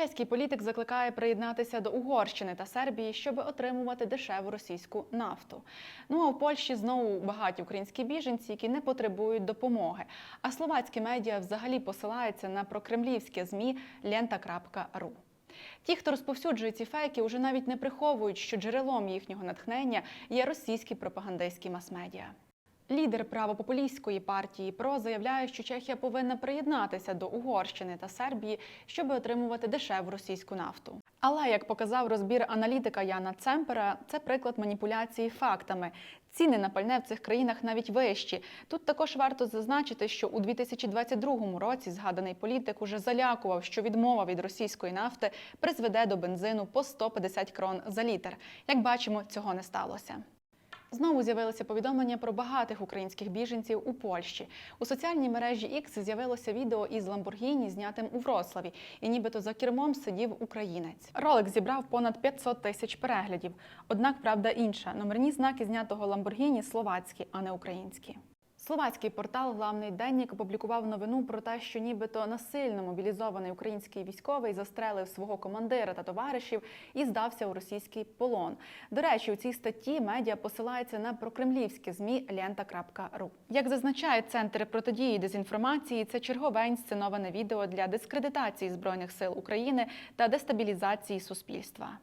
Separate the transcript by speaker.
Speaker 1: Чеський політик закликає приєднатися до Угорщини та Сербії, щоб отримувати дешеву російську нафту. Ну а в Польщі знову багаті українські біженці, які не потребують допомоги. А словацькі медіа взагалі посилаються на прокремлівське змі лента.ру. Ті, хто розповсюджує ці фейки, уже навіть не приховують, що джерелом їхнього натхнення є російські пропагандистські мас-медіа. Лідер правопопулістської партії ПРО заявляє, що Чехія повинна приєднатися до Угорщини та Сербії, щоб отримувати дешеву російську нафту. Але як показав розбір аналітика Яна Цемпера, це приклад маніпуляції фактами. Ціни на пальне в цих країнах навіть вищі. Тут також варто зазначити, що у 2022 році згаданий політик уже залякував, що відмова від російської нафти призведе до бензину по 150 крон за літр. Як бачимо, цього не сталося. Знову з'явилися повідомлення про багатих українських біженців у Польщі. У соціальній мережі X з'явилося відео із Ламборгіні, знятим у Вроцлаві, і нібито за кермом сидів українець. Ролик зібрав понад 500 тисяч переглядів. Однак правда інша: номерні знаки знятого Ламборгіні словацькі, а не українські. Словацький портал Главний денник опублікував новину про те, що нібито насильно мобілізований український військовий застрелив свого командира та товаришів і здався у російський полон. До речі, у цій статті медіа посилається на прокремлівське змі лента.ру. Як зазначає центр протидії дезінформації, це чергове інсценоване відео для дискредитації збройних сил України та дестабілізації суспільства.